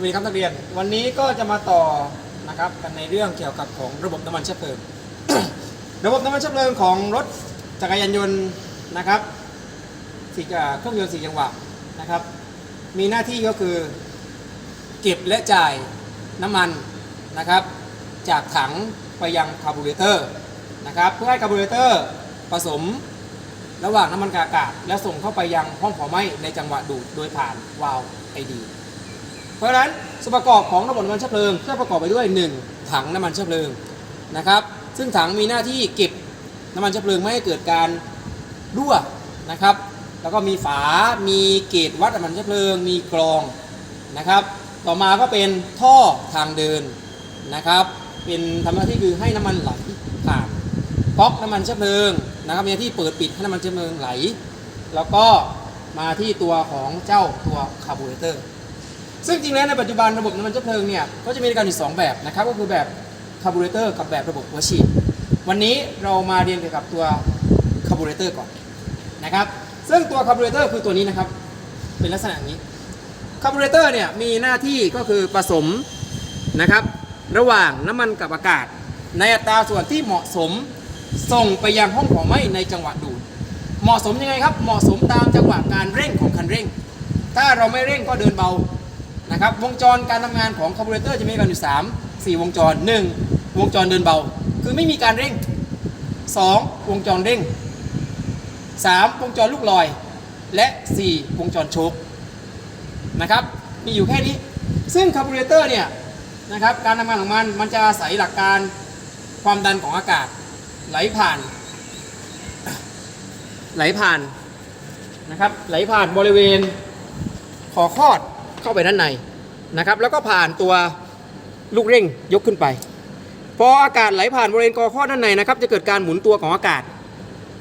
วัสดีครับนักเรียน วันนี้ก็จะมาต่อนะครับกันในเรื่องเกี่ยวกับของระบบน้ำมันเชื้อเพลิง ระบบน้ำมันเชื้อเพลิงของรถจักรยานยนต์นะครับสี่เครื่องยนต์สี่จังหวะนะครับ มีหน้าที่ก็คือ เก็บและจ่ายน้ำมันนะครับ จากถังไปยังคาร์บูเรเตอร์นะครับเพื่อให้คาร์บูเรเตอร์ผสมระหว่างน้ำมันกากาศ แล้วส่งเข้าไปยังห้องเผาไหม้ในจังหวะดูดโดยผ่านวาล์วไอดี เพราะฉะนั้นส่วนประกอบของระบบน้ำมันเชื้อเพลิงจะประกอบไปด้วย 1 ถังน้ำมันเชื้อเพลิงนะครับซึ่งถังมีหน้าที่เก็บน้ำมันเชื้อเพลิงไม่ให้เกิดการรั่วนะครับ แล้วก็มีฝา มีเกจวัดน้ำมันเชื้อเพลิง มีกรองนะครับ ต่อมาก็เป็นท่อทางเดินนะครับ เป็นทำหน้าที่คือให้น้ำมันไหลผ่านก๊อกน้ำมันเชื้อเพลิงนะครับมีหน้าที่เปิดปิดให้น้ำมันเชื้อเพลิงไหล แล้วก็มาที่ตัวของเจ้าตัวคาร์บูเรเตอร์ ซึ่งจริงแล้วในปัจจุบันระบบน้ำมันเชื้อเพลิงเนี่ยก็จะมีการอยู่สองแบบนะครับก็คือแบบคาร์บูเรเตอร์กับแบบระบบหัวฉีด วันนี้เรามาเรียนเกี่ยวกับตัวคาร์บูเรเตอร์ก่อนนะครับซึ่งตัวคาร์บูเรเตอร์คือตัวนี้นะครับเป็นลักษณะนี้คาร์บูเรเตอร์เนี่ยมีหน้าที่ก็คือผสมนะครับระหว่างน้ำมันกับอากาศ ในอัตราส่วนที่เหมาะสมส่งไปยังห้องเผาไหม้ในจังหวะดูด เหมาะสมยังไงครับเหมาะสมตามจังหวะการเร่งของคันเร่ง ถ้าเราไม่เร่งก็เดินเบา นะครับวงจรการทำงานของคาร์บูเรเตอร์จะมีกันอยู่3 4 วงจร 1 วงจรเดินเบา คือไม่มีการเร่ง 2 วงจรเร่ง 3 วงจรลูกลอย และ 4 วงจรโชคนะครับมีอยู่แค่นี้ ซึ่งคาร์บูเรเตอร์เนี่ยนะครับการทำงานของมันมันจะอาศัยหลักการความดันของอากาศไหลผ่าน ไหลผ่านนะครับไหลผ่านบริเวณขอคอด เข้าไปด้านในนะครับ แล้วก็ผ่านตัวลูกเร่งยกขึ้นไป พออากาศไหลผ่านบริเวณกอคลอด้านในนะครับ จะเกิดการหมุนตัวของอากาศ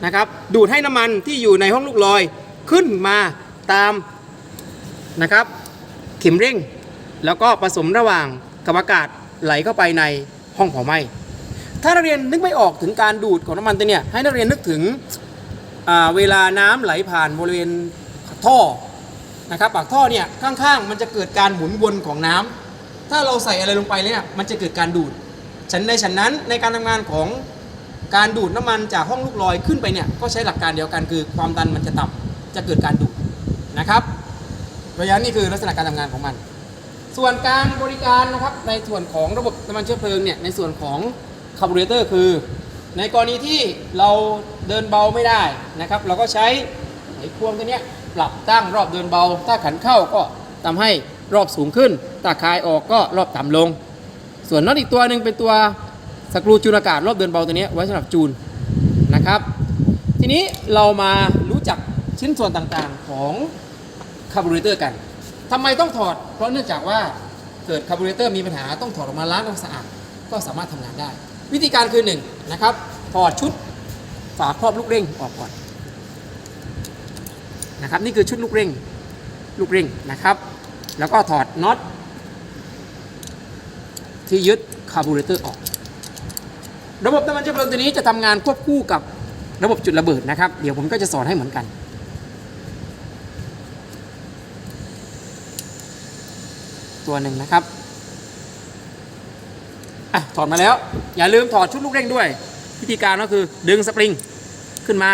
นะครับ ดูดให้น้ำมันที่อยู่ในห้องลูกลอยขึ้นมาตามนะครับ เข็มเร่ง แล้วก็ผสมระหว่างกับอากาศไหลเข้าไปในห้องเผาไหม้ถ้านักเรียนนึกไม่ออกถึงการดูดของน้ำมันตัวเนี้ยให้นักเรียนนึกถึงเวลาน้ำไหลผ่านบริเวณท่อ นะครับปากท่อเนี่ยข้างๆ มันจะเกิดการหมุนวนของน้ำถ้าเราใส่อะไรลงไปเนี่ยมันจะเกิดการดูดฉันในฉันนั้นในการทำงานของการดูดน้ำมันจากห้องลูกลอยขึ้นไปเนี่ยก็ใช้หลักการเดียวกันคือความดันมันจะต่ำจะเกิดการดูดนะครับระยะนี้คือลักษณะการทำงานของมัน ส่วนการบริการนะครับในส่วนของระบบน้ำมันเชื้อเพลิงเนี่ยในส่วนของคาร์บูเรเตอร์คือ ในกรณีที่เราเดินเบาไม่ได้นะครับ เราก็ใช้ไขควงตัวเนี้ย ปรับตั้งรอบเดินเบา ถ้าขันเข้าก็ทำให้รอบสูงขึ้นถ้าคายออกก็รอบต่ำลง ส่วนน็อตอีกตัวหนึ่งเป็นตัวสกรูจูนอากาศรอบเดินเบาตัวนี้ไว้สำหรับจูนนะครับ ทีนี้เรามารู้จักชิ้นส่วนต่างๆของคาร์บูเรเตอร์กันทำไมต้องถอด เพราะเนื่องจากว่าเกิดคาร์บูเรเตอร์มีปัญหาต้องถอดออกมาล้างทำความสะอาดก็สามารถทำงานได้ วิธีการคือหนึ่งนะครับถอดชุดฝาครอบลูกเร่งออกก่อน นะครับนี่คือชุดลูกเร่งลูกเร่งนะครับ แล้วก็ถอดน็อตที่ยึดคาร์บูเรเตอร์ออก ระบบน้ำมันเชื้อเพลิงตัวนี้จะทำงานควบคู่กับระบบจุดระเบิดนะครับ เดี๋ยวผมก็จะสอนให้เหมือนกัน ตัวหนึ่งนะครับอะถอดมาแล้ว อย่าลืมถอดชุดลูกเร่งด้วย วิธีการก็คือดึงสปริงขึ้นมา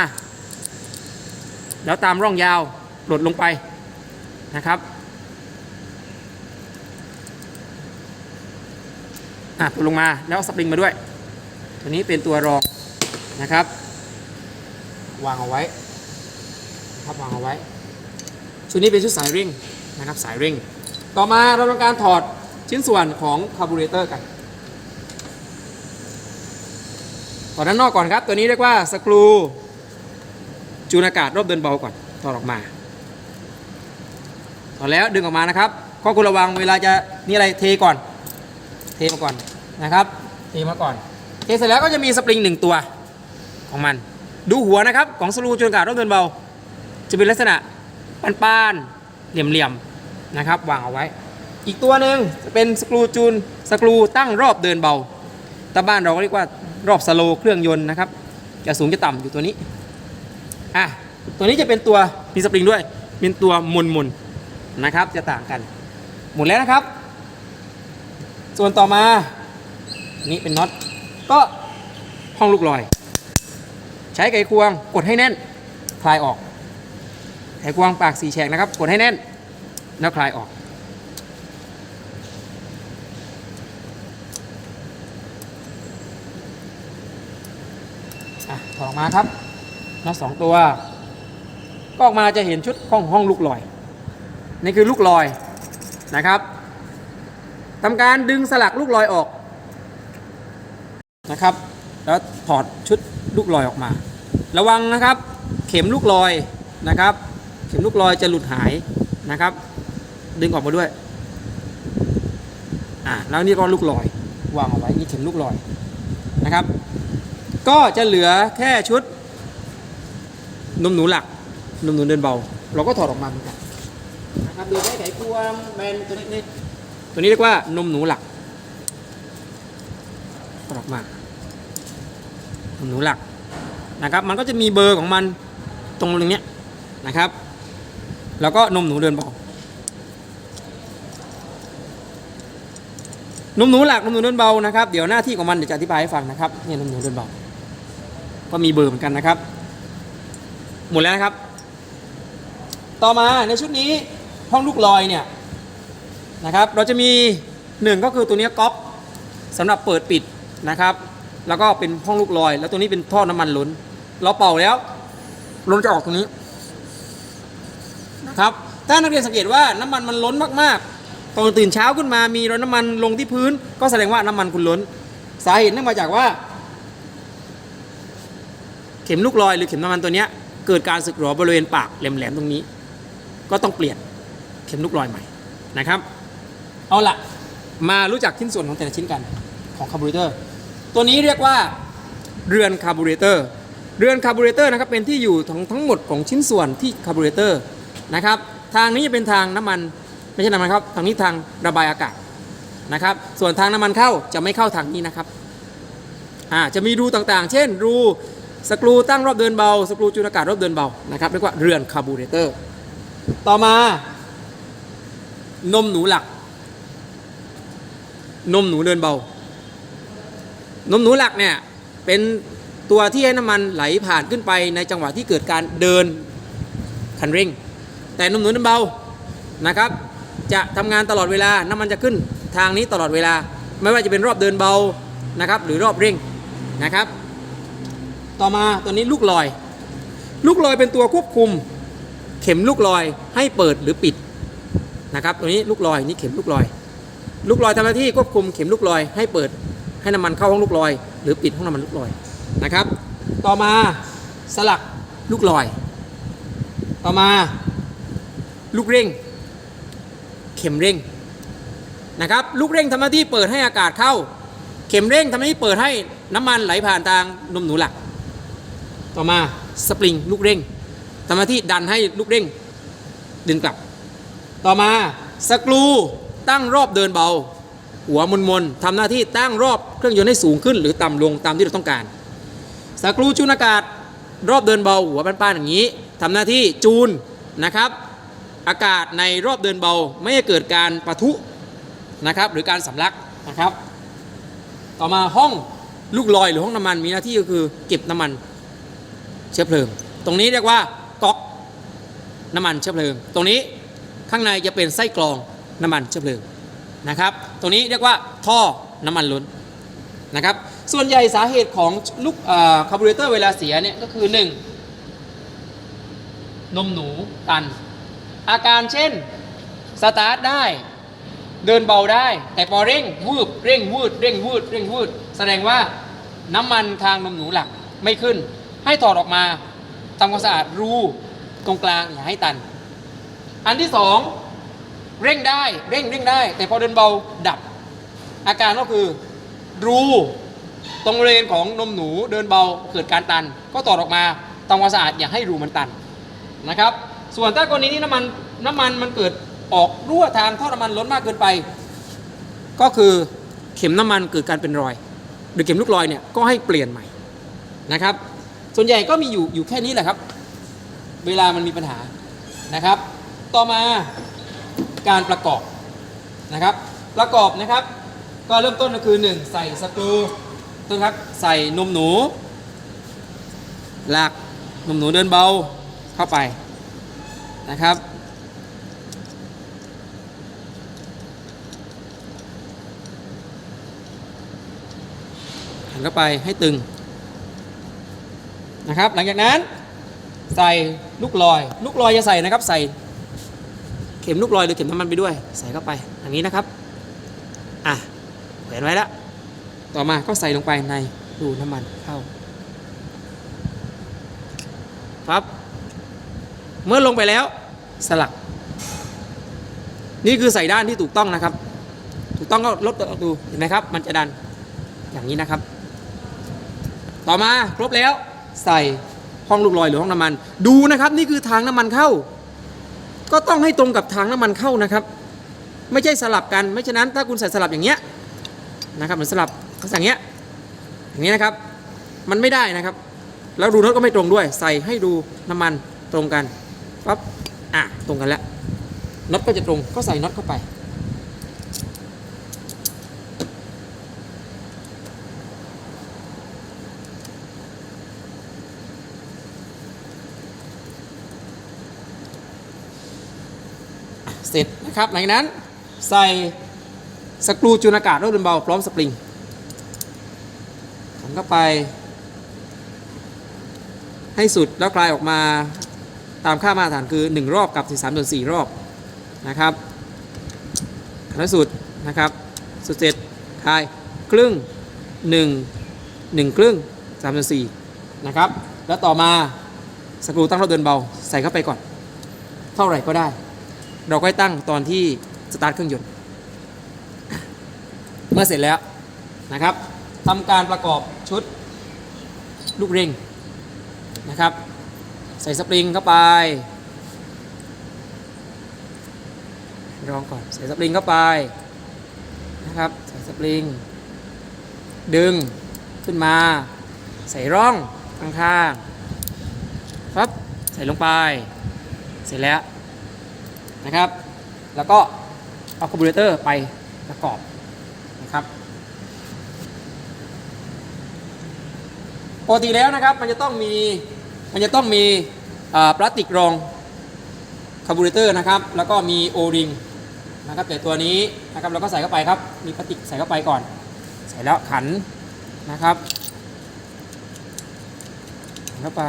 แล้วตามร่องยาวหลดลงไปนะครับอะตัวลงมาแล้วสปริงมาด้วย ตัวนี้เป็นตัวรองนะครับ วางเอาไว้ครับวางเอาไว้ ชุดนี้เป็นชุดสายเร่งนะครับสายเร่ง ต่อมาเราทำการถอดชิ้นส่วนของคาร์บูเรเตอร์กันถอดด้านนอกก่อนครับ ตัวนี้เรียกว่าสกรู จูนอากาศรอบเดินเบาก่อนถอดออกมาถอดแล้วดึงออกมานะครับข้อควรระวังเวลาจะนี่อะไรเทก่อน เทมาก่อนนะครับเทมาก่อนเทเสร็จแล้วก็จะมีสปริงหนึ่งตัวของมัน ดูหัวนะครับของสกรูจูนอากาศรอบเดินเบา จะเป็นลักษณะปานๆเหลี่ยมๆนะครับวางเอาไว้ อีกตัวหนึ่งจะเป็นสกรูจูนสกรูตั้งรอบเดินเบาแต่บ้านเราก็เรียกว่ารอบสโลเครื่องยนต์นะครับจะสูงจะต่ำอยู่ตัวนี้ อะตัวนี้จะเป็นตัวมีสปริงด้วย เป็นตัวหมุนๆนะครับ จะต่างกัน หมุนแล้วนะครับ ส่วนต่อมา นี่เป็นน็อต ก็ห้องลูกลอย ใช้ไขควงกดให้แน่น คลายออก ไขควงปากสีแฉกนะครับ กดให้แน่น แล้วคลายออก อะถอดออกมาครับ น็อตสองตัว ก็ออกมาจะเห็นชุดห้องห้องลูกลอย นี่คือลูกลอยนะครับทำการดึงสลักลูกลอยออกนะครับ แล้วถอดชุดลูกลอยออกมา ระวังนะครับ เข็มลูกลอยนะครับ เข็มลูกลอยจะหลุดหายนะครับ ดึงออกมาด้วยอ่าแล้วนี่ก็ลูกลอยวางเอาไว้นี่เข็มลูกลอยนะครับ ก็จะเหลือแค่ชุด นมหนูหลักนมหนูเดินเบา เราก็ถอดออกมาเหมือนกันนะครับโดยใช้ไขควงแบนตัวนี้ตัวนี้เรียกว่านมหนูหลักถอดออกมานมหนูหลักนะครับ มันก็จะมีเบอร์ของมันตรงตรงเนี้ยนะครับ แล้วก็นมหนูเดินเบานมหนูหลักนมหนูเดินเบานะครับ เดี๋ยวหน้าที่ของมันเดี๋ยวจะอธิบายให้ฟังนะครับเนี่ยนมหนูเดินเบา ก็มีเบอร์เหมือนกันนะครับ หมดแล้วนะครับ ต่อมาในชุดนี้ห้องลูกลอยเนี่ยนะครับเราจะมีหนึ่งก็คือตัวนี้ก๊อกสำหรับเปิดปิดนะครับ แล้วก็เป็นห้องลูกลอย แล้วตัวนี้เป็นท่อน้ำมันล้น เราเป่าแล้วลมจะออกตรงนี้นะครับถ้านักเรียนสังเกตว่าน้ำมันมันล้นมากๆตอนตื่นเช้าขึ้นมามีรอยน้ำมันลงที่พื้น ก็แสดงว่าน้ำมันคุณล้น สาเหตุเนื่องมาจากว่า เข็มลูกลอยหรือเข็มน้ำมันตัวเนี้ย เกิดการสึกหรอบริเวณปากแหลมๆตรงนี้ ก็ต้องเปลี่ยนเข็มลูกลอยใหม่นะครับ เอาละมารู้จักชิ้นส่วนของแต่ละชิ้นกันของคาร์บูเรเตอร์ตัวนี้เรียกว่าเรือนคาร์บูเรเตอร์เรือนคาร์บูเรเตอร์นะครับเป็นที่อยู่ของทั้งหมดของชิ้นส่วนที่คาร์บูเรเตอร์นะครับทางนี้จะเป็นทางน้ำมันไม่ใช่น้ำมันครับทางนี้ทางระบายอากาศนะครับส่วนทางน้ำมันเข้าจะไม่เข้าทางนี้นะครับอ่าจะมีรูต่างๆ เช่นรู สกรูตั้งรอบเดินเบา สกรูจูนอากาศรอบเดินเบานะครับเรียกว่าเรือนคาร์บูเรเตอร์ ต่อมานมหนูหลัก นมหนูเดินเบา นมหนูหลักเนี่ยเป็นตัวที่ให้น้ำมันไหลผ่านขึ้นไปในจังหวะที่เกิดการเดินคันเร่ง แต่นมหนูเดินเบานะครับ จะทำงานตลอดเวลาน้ำมันจะขึ้นทางนี้ตลอดเวลา ไม่ว่าจะเป็นรอบเดินเบานะครับ หรือรอบเร่งนะครับ ต่อมาตัวนี้ลูกลอย ลูกลอยเป็นตัวควบคุม เข็มลูกลอยให้เปิดหรือปิดนะครับตัวนี้ลูกลอยนี่เข็มลูกลอย ลูกลอยทำหน้าที่ควบคุมเข็มลูกลอยให้เปิดให้น้ำมันเข้าห้องลูกลอย หรือปิดห้องน้ำมันลูกลอยนะครับ ต่อมาสลักลูกลอย ต่อมาลูกเร่ง เข็มเร่งนะครับลูกเร่งทำหน้าที่เปิดให้อากาศเข้า เข็มเร่งทำหน้าที่เปิดให้น้ำมันไหลผ่านทางนมหนูหลัก ต่อมาสปริงลูกเร่งทำหน้าที่ดันให้ลูกเร่ง ดึงกลับ ต่อมาสกรูตั้งรอบเดินเบา หัวมนมนทำหน้าที่ตั้งรอบเครื่องยนต์ให้สูงขึ้น หรือต่ำลงตามที่เราต้องการสกรูจูนอากาศรอบเดินเบา หัวป้านๆอย่างนี้ทำหน้าที่จูนนะครับ อากาศในรอบเดินเบาไม่ให้เกิดการปะทุนะครับ หรือการสำลักนะครับ ต่อมาห้องลูกลอยหรือห้องน้ำมันมีหน้าที่ก็คือเก็บน้ำมัน เชื้อเพลิง ตรงนี้เรียกว่าก๊อกน้ำมันเชื้อเพลิง ตรงนี้ข้างในจะเป็นไส้กรองน้ำมันเชื้อเพลิงนะครับ ตรงนี้เรียกว่าท่อน้ำมันล้นนะครับ ส่วนใหญ่สาเหตุของลูกคาร์บูเรเตอร์เวลาเสียเนี่ยก็คือ 1. นมหนูตัน อาการเช่นสตาร์ทได้เดินเบาได้ แต่พอเร่งวืบเร่งวืดเร่งวืดเร่งวืดแสดงว่าน้ำมันทางนมหนูหลักไม่ขึ้น ให้ถอดออกมาทำความสะอาดรูตรงกลางอย่าให้ตัน อันที่สองเร่งได้เร่งเร่งได้ แต่พอเดินเบาดับ อาการก็คือรูตรงบริเวณของนมหนูเดินเบาเกิดการตัน ก็ถอดออกมาทำความสะอาดอย่าให้รูมันตันนะครับ ส่วนถ้ากรณีที่น้ำมันน้ำมันมันเกิดออกรั่วทางท่อน้ำมันล้นมากเกินไป ก็คือเข็มน้ำมันเกิดการเป็นรอย หรือเข็มลูกรอยเนี่ยก็ให้เปลี่ยนใหม่นะครับ ส่วนใหญ่ก็มีอยู่อยู่แค่นี้แหละครับ เวลามันมีปัญหานะครับ ต่อมาการประกอบนะครับ ประกอบนะครับ ก็เริ่มต้นก็คือ 1 ใส่สกรูต้นครับใส่นมหนูหลักนมหนูเดินเบาเข้าไปนะครับหันเข้าไปให้ตึง นะครับ หลังจากนั้นใส่ลูกลอย ลูกลอยจะใส่นะครับ ใส่เข็มลูกลอยหรือเข็มน้ำมันไปด้วย ใส่เข้าไปอย่างนี้นะครับอะแขวนไว้แล้วต่อมาก็ใส่ลงไปในรูน้ำมันเข้าปั๊บเมื่อลงไปแล้วสลัก นี่คือใส่ด้านที่ถูกต้องนะครับ ถูกต้องก็ลดตัวดูเห็นไหมครับ มันจะดันอย่างนี้นะครับ ต่อมาครบแล้ว ใส่ห้องลูกลอยหรือห้องน้ำมัน ดูนะครับ นี่คือทางน้ำมันเข้า ก็ต้องให้ตรงกับทางน้ำมันเข้านะครับ ไม่ใช่สลับกัน ไม่ฉะนั้นถ้าคุณใส่สลับอย่างเงี้ยนะครับเหมือนสลับอย่งเงี้ยอย่างนี้นะครับ มันไม่ได้นะครับ แล้วรูน็อตก็ไม่ตรงด้วย ใส่ให้ดูน้ำมันตรงกันปั๊บอะตรงกันแล้วน็อตก็จะตรงก็ใส่น็อตเข้าไป สร็จนะครับหลังจากนั้นใส่สกรูจูนอากาศรถเดินเบาพร้อมสปริงขันเข้าไป ให้สุดแล้วคลายออกมาตามค่ามาตรฐานคือ 1 รอบกับ 13ส่วน4รอบนะครับขันสุดนะครับ สุดเสร็จคลายครึ่ง 1 1 ครึ่ง3ส่วน4นะครับ แล้วต่อมาสกรูตั้งรถเดินเบา ใส่เข้าไปก่อน เท่าไหร่ก็ได้ เราก็ให้ตั้งตอนที่สตาร์ทเครื่องยนต์เมื่อเสร็จแล้วนะครับทำการประกอบชุดลูกเร่งนะครับ ใส่สปริงเข้าไปรองก่อนใส่สปริงเข้าไปนะครับใส่สปริง ดึงขึ้นมา ใส่ร่องข้างๆปั๊บใส่ลงไป เสร็จแล้ว นะครับ แล้วก็เอาคาร์บูเรเตอร์ไปประกอบนะครับปกติแล้วนะครับมันจะต้องมีมันจะต้องมีพลาสติกรองคาร์บูเรเตอร์นะครับ แล้วก็มีโอริงนะครับแต่ตัวนี้นะครับเราก็ใส่เข้าไปครับ มีพลาสติกใส่เข้าไปก่อน ใส่แล้วขันนะครับเข้าไป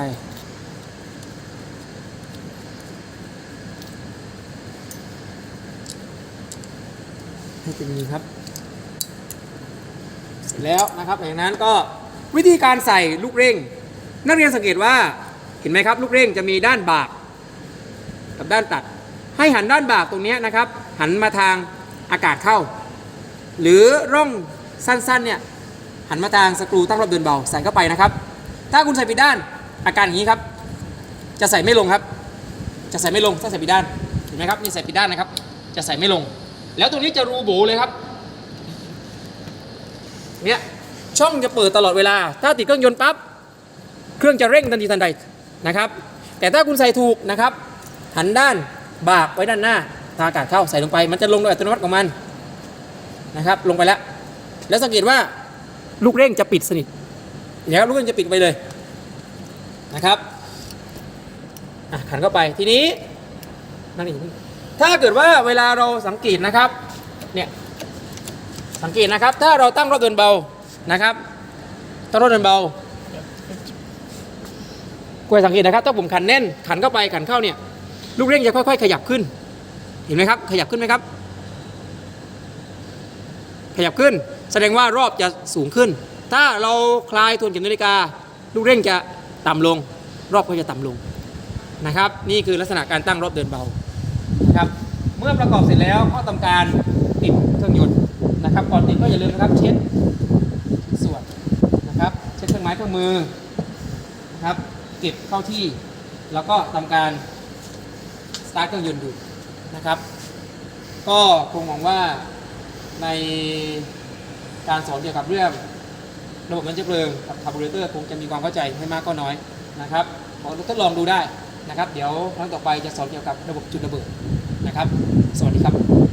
ให้เป็นอย่างนี้ครับ เสร็จแล้วนะครับจากนั้นก็วิธีการใส่ลูกเร่ง นักเรียนสังเกตว่าเห็นไหมครับ ลูกเร่งจะมีด้านบากกับด้านตัด ให้หันด้านบากตรงนี้นะครับ หันมาทางอากาศเข้า หรือร่องสั้นๆเนี่ยหันมาทางสกรูตั้งรอบเดินเบาใส่เข้าไปนะครับ ถ้าคุณใส่ผิดด้านอาการอย่างนี้ครับ จะใส่ไม่ลงครับ จะใส่ไม่ลงถ้าใส่ผิดด้านเห็นไหมครับนี่ใส่ผิดด้านนะครับ จะใส่ไม่ลง แล้วตรงนี้จะรูโบเลยครับ เนี่ยช่องจะเปิดตลอดเวลา ถ้าติดเครื่องยนต์ปั๊บเครื่องจะเร่งทันทีทันใดนะครับ แต่ถ้าคุณใส่ถูกนะครับ หันด้านบากไว้ด้านหน้าทางอากาศเข้าใส่ลงไป มันจะลงโดยอัตโนมัติของมันนะครับ ลงไปแล้ว แล้วสังเกตว่าลูกเร่งจะปิดสนิทเดี๋ยวลูกเร่งจะปิดไปเลยนะครับขันเข้าไปทีนี้นั่นเอง ถ้าเกิดว่าเวลาเราสังเกตนะครับเนี่ยสังเกตนะครับ ถ้าเราตั้งรถเดินเบานะครับตั้งรถเดินเบากวยสังเกตนะครับถ้าผมขันแน่นขันเข้าไปขันเข้าเนี่ยลูกเร่งจะค่อย ๆ ขยับขึ้น เห็นไหมครับ ขยับขึ้นไหมครับ ขยับขึ้น แสดงว่ารอบจะสูงขึ้น ถ้าเราคลายทวนเข็มนาฬิกา ลูกเร่งจะต่ำลง รอบก็จะต่ำลงนะครับ นี่คือลักษณะการตั้งรอบเดินเบา นะครับ เมื่อประกอบเสร็จแล้วก็ทำการติดเครื่องยนต์นะครับ ก่อนติดก็อย่าลืมนะครับ เช็ดส่วนนะครับ เช็ดเครื่องไม้เครื่องมือนะครับ เก็บเข้าที่ แล้วก็ทำการสตาร์ทเครื่องยนต์ดูนะครับ ก็คงหวังว่าในการสอนเกี่ยวกับเรื่องระบบน้ำเชื้อเพลิงกับคาร์บูเรเตอร์คงจะมีความเข้าใจให้มากก็น้อยนะครับขอทดลองดูได้นะครับ เดี๋ยวครั้งต่อไปจะสอนเกี่ยวกับระบบจุดระเบิด นะครับ สวัสดีครับ